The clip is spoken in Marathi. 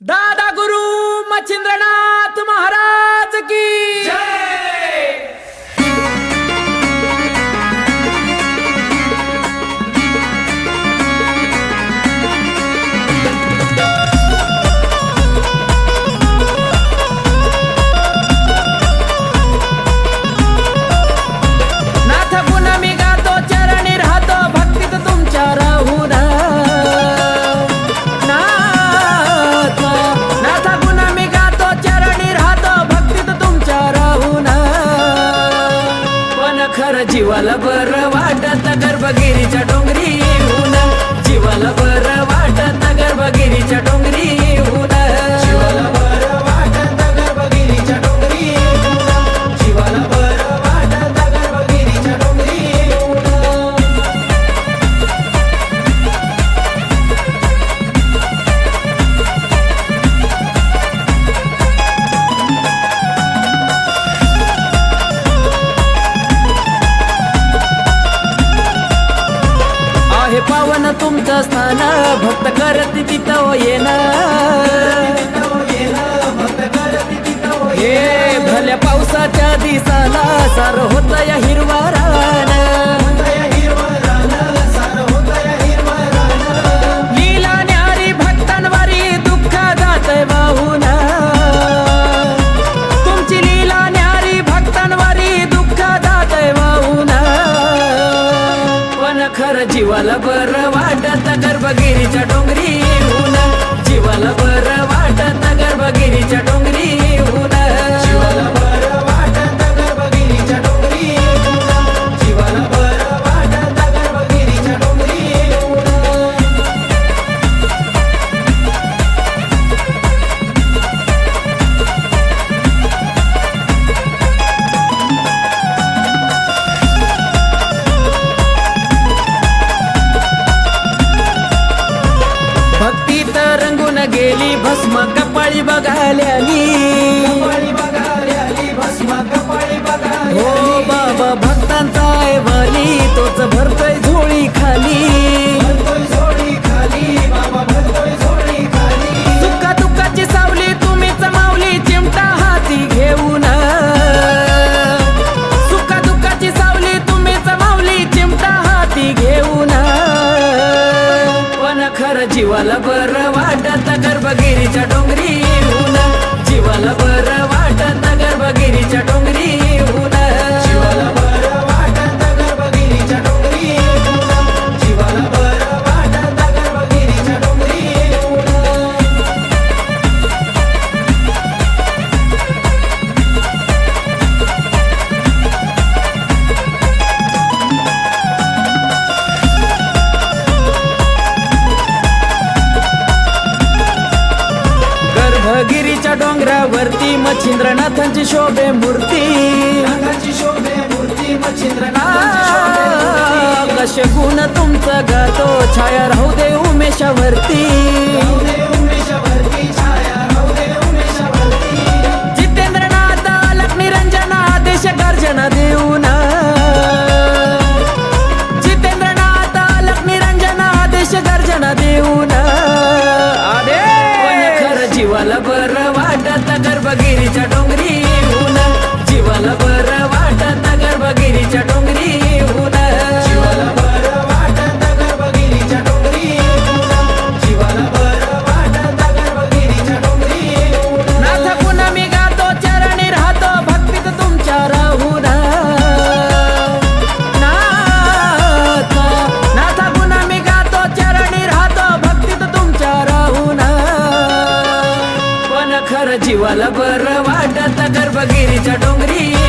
दादा गुरु मच्छिंद्रनाथ महाराज की तर जीवाला बर वाटत गर्भगिरीच्या डोंगरी येऊन. जीवाला बरं वाटत गर्भगिरीच्या डोंगरी स्थान भक्त करत तिथं येण. हे भल्या पावसाच्या दिसाला सार होत या हिरवा खरं जीवाला बर वाटत. गर्भगिरीच्या डोंगरी जीवाला बर वाटत. गर्भगिरीच्या डोंगरी भस्म कपाळी जीवाला बरं वाटत गर्भगिरीच्या डोंगरी जीवाला बरं वाटत गर्भगिरीच्या डोंगरी डोंगरावरती मच्छिंद्रनाथांची शोभे मूर्ती. कसे गुण तुमचं गातो छाया राहू दे उमेशावरती. बरं वाटत गर्भगिरीच्या डोंगरी जीवाला बरं वाटत गर्भगिरीच्या डोंगरी. जीवाला बरं वाटत गर्भगिरीच्या डोंगरी.